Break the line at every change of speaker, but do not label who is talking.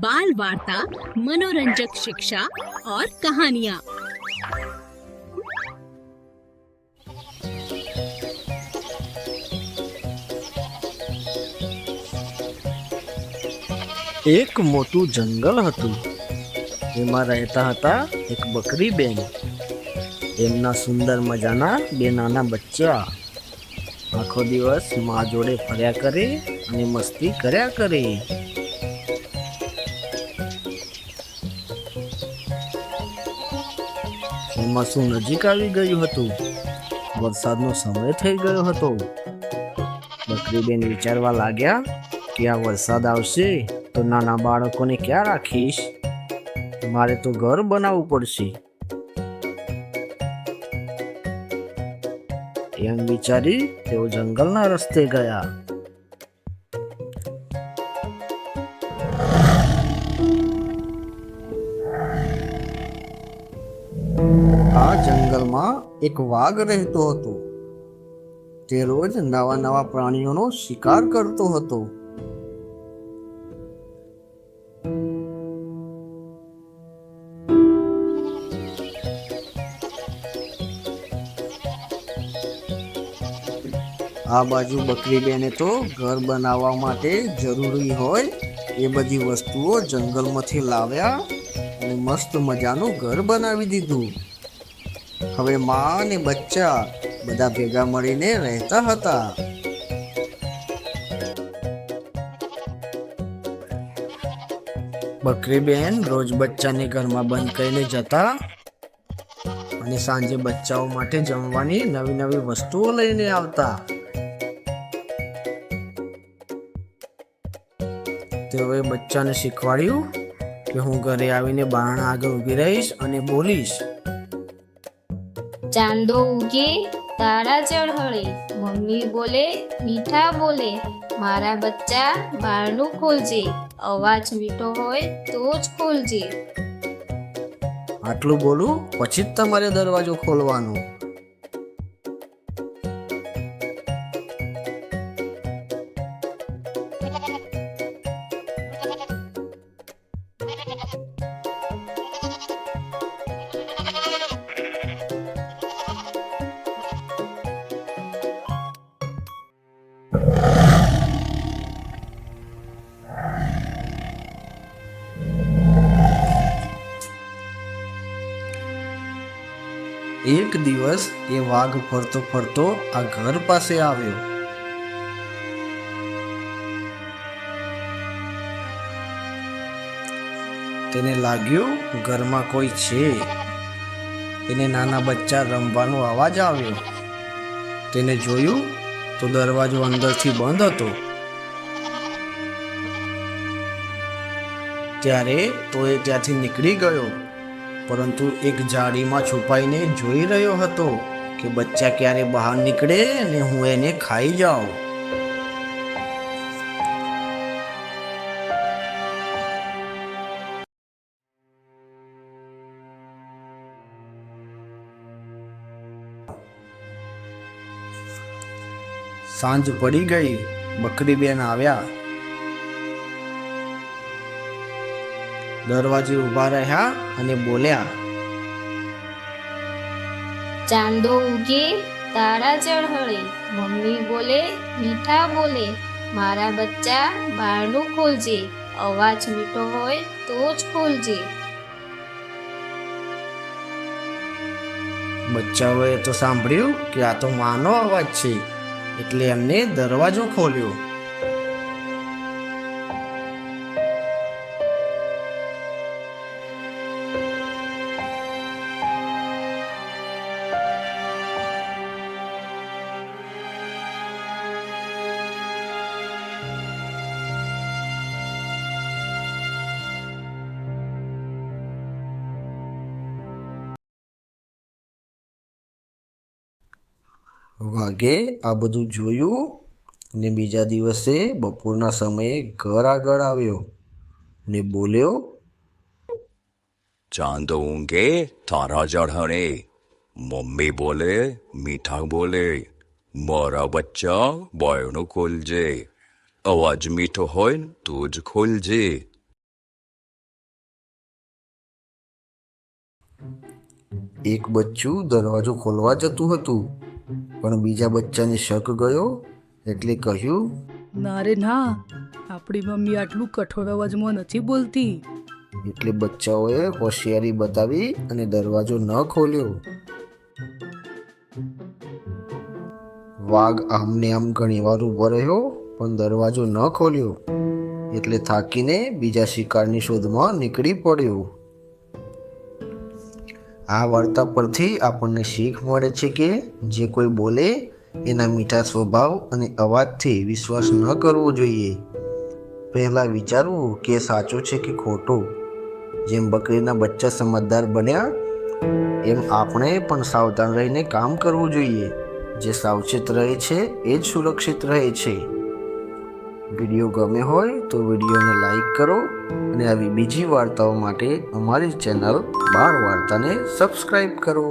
बाल वार्ता मनोरंजक शिक्षा और कहानियाँ
એક મોટું જંગલ હતું એમાં રહેતા હતા એક બકરી બેન એમના સુંદર મજાના બે નાના બચ્ચા આખો દિવસ મા જોડે ફર્યા કરે અને મસ્તી કર્યા કરે શું નજીક આવી ગયું હતું? વરસાદનો સમય થઈ ગયો હતો. બકરીબેન વિચારવા લાગ્યા કે આ વરસાદ આવશે તો નાના બાળકોને ક્યાં રાખીશ? મારે તો ઘર બનાવવું પડશે. એમ વિચારી તેઓ જંગલના રસ્તે ગયા. આ જંગલમાં એક વાઘ રહેતો હતો. તે રોજ નવા નવા પ્રાણીઓનો શિકાર કરતો હતો. આ બાજુ બકરી બેને તો ઘર બનાવવા માટે જરૂરી હોય એ બધી વસ્તુઓ જંગલમાંથી લાવ્યા અને મસ્ત મજાનું ઘર બનાવી દીધું. હવે માં અને બચ્ચા બધા ભેગા મળીને રહેતા હતા. બકરી બેન રોજ બચ્ચાને ઘરમાં બંધ કરીને જતા અને સાંજે બચ્ચાઓ માટે જમવાની નવી નવી વસ્તુઓ લઈને આવતા. તેઓએ બચ્ચાને શીખવાડ્યું કે હું ઘરે આવીને બારણા આગળ ઊભી રહીશ અને બોલીશ.
ચાંદો ઉગે, તારા ચઢળે મમ્મી બોલે, મીઠા બોલે, મારા બચ્ચા બારણું ખોલજે, અવાજ મીઠો હોય તો જ ખોલજે.
આટલું બોલું પછી જ તમારે દરવાજો ખોલવાનો. એક દિવસ એ વાઘ ફરતો ફરતો આ ઘર પાસે આવ્યો. તેને લાગ્યું, ઘરમાં કોઈ છે. તેને નાના બચ્ચા રમવાનો અવાજ આવ્યો. તેને જોયું તો દરવાજો અંદરથી બંધ હતો. ત્યારે તો એ ત્યાંથી નીકળી ગયો. પરંતુ એક જાળીમાં છુપાઈને જોઈ રહ્યો હતો કે બચ્ચા ક્યારે બહાર નીકળે અને હું એને ખાઈ જાઉં. સાંજ પડી ગઈ. બકરી બેન આવ્યા. દરવાજે ઊભા રહ્યા અને બોલ્યા
ચાંદો ઉગે તારા ચઢળે મમ્મી બોલે મીઠા બોલે મારા બચ્ચા બારણું ખોલજે. અવાજ મીઠો હોય તો જ ખોલજે.
બચ્ચાઓએ તો સાંભળ્યું કે આ તો માનો અવાજ છે એટલે એમને દરવાજો ખોલ્યો. વાગે આ બધું જોયું ને બીજા દિવસે બપોરના સમયે ઘર આગળ આવ્યો ને બોલ્યો
ચાંદ ઊંઘે તારા જળહણે. મમ્મી બોલે મીઠા બોલે. મારા બચ્ચા બોયણું ખોલજે. અવાજ મીઠો હોય ને તો જ ખોલજે.
એક બચ્ચું દરવાજો ખોલવા જતું હતું. પણ બીજા બચ્ચાને શક ગયો? એટલે કહ્યું
ના રે ના આપણી મમ્મી આટલું કઠોર અવાજમાં નથી બોલતી.
એટલે બચ્ચાઓએ હોશિયારી બતાવી અને દરવાજો ન ખોલ્યો. વાઘ આમને આમ ઘણી વાર ઊભો રહ્યો પણ દરવાજો ન ખોલ્યો. એટલે થાકીને બીજા શિકારની શોધમાં નીકળી પડ્યો. આ વાર્તા પરથી આપણને શીખ મળે છે કે જે કોઈ બોલે એના મીઠા સ્વભાવ અને અવાજથી વિશ્વાસ ન કરવો જોઈએ. પહેલાં વિચારવું કે સાચું છે કે ખોટું? જેમ બકરીના બચ્ચા સમજદાર બન્યા, એમ આપણે પણ સાવધાન રહીને કામ કરવું જોઈએ. જે સાવચેત રહે છે, એ જ સુરક્ષિત રહે છે. વીડિયો ગમે હોય તો વિડીયોને લાઈક કરો અને આવી બીજી વાર્તાઓ માટે અમારી ચેનલ બાળ વાર્તાને સબસ્ક્રાઈબ કરો.